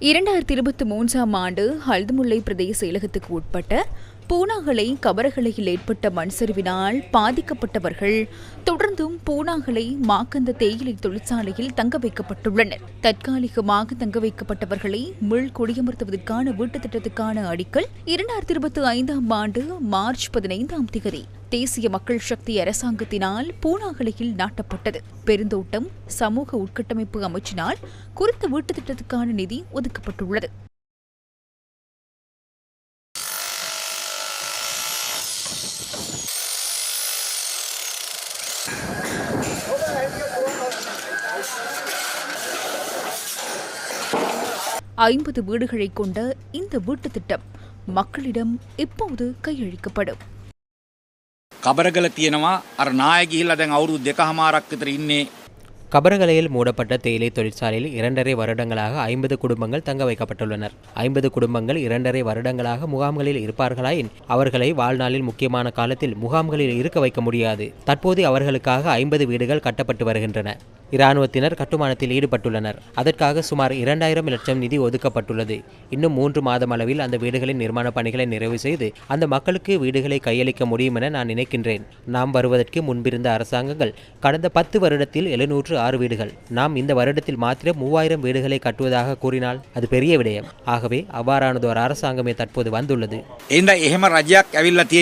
இரண்டாயிரத்தி இருபத்தி மூன்றாம் ஆண்டு ஹல்துமுல்லை பிரதேச செயலகத்துக்கு உட்பட்ட பூனாகலை கபரகலையில் ஏற்பட்ட மண் சரிவினால் பாதிக்கப்பட்டவர்கள் தொடர்ந்தும் பூனாகலை மாக்கந்த தேயிலை தொழிற்சாலையில் தங்க வைக்கப்பட்டுள்ளனர். தற்காலிகமாக தங்க வைக்கப்பட்டவர்களை மீள் குடியமர்த்துவதற்கான வீட்டுத் திட்டத்துக்கான அடிக்கல் இரண்டாயிரத்தி இருபத்தி ஐந்தாம் ஆண்டு மார்ச் பதினைந்தாம் தேதி தேசிய மக்கள் சக்தி அரசாங்கத்தினால் பூனாகலையில் நாட்டப்பட்டது. பெருந்தோட்டம் சமூக உட்கட்டமைப்பு அமைச்சினால் குறித்த வீட்டுத் திட்டத்துக்கான நிதி ஒதுக்கப்பட்டுள்ளது. ஐம்பது வீடுகளை கொண்ட இந்த வீட்டுத் திட்டம் மக்களிடம் இப்போது கையளிக்கப்படும் කබරගල තියෙනවා අර නායගිහිල්ල දැන් අවුරුදු දෙක හමාරක් විතර ඉන්නේ கபரகலையில் மூடப்பட்ட தேயிலை தொழிற்சாலையில் இரண்டரை வருடங்களாக ஐம்பது குடும்பங்கள் தங்க வைக்கப்பட்டுள்ளனர். ஐம்பது குடும்பங்கள் இரண்டரை வருடங்களாக முகாம்களில் இருப்பார்களாயின் அவர்களை வாழ்நாளில் முக்கியமான காலத்தில் முகாம்களில் இருக்க வைக்க முடியாது. தற்போது அவர்களுக்காக ஐம்பது வீடுகள் கட்டப்பட்டு வருகின்றன. இராணுவத்தினர் கட்டுமானத்தில் ஈடுபட்டுள்ளனர். அதற்காக சுமார் இரண்டாயிரம் லட்சம் நிதி ஒதுக்கப்பட்டுள்ளது. இன்னும் மூன்று மாதம் அளவில் அந்த வீடுகளின் நிர்மாண பணிகளை நிறைவு செய்து அந்த மக்களுக்கு வீடுகளை கையளிக்க முடியும் என நான் நினைக்கின்றேன். நாம் வருவதற்கு முன்பிருந்த அரசாங்கங்கள் கடந்த பத்து வருடத்தில் எழுநூற்று ஆறு வீடுகள். நாம் இந்த வருடத்தில் மாத்திரம் மூவாயிரம் வீடுகளை கட்டுவதாக கூறினால் அது பெரிய விடயம். ஆகவே அவ்வாறானதோர் அரசாங்கமே தற்போது வந்துள்ளது. இந்த எஹம ரஜாக் அவில்லா தீ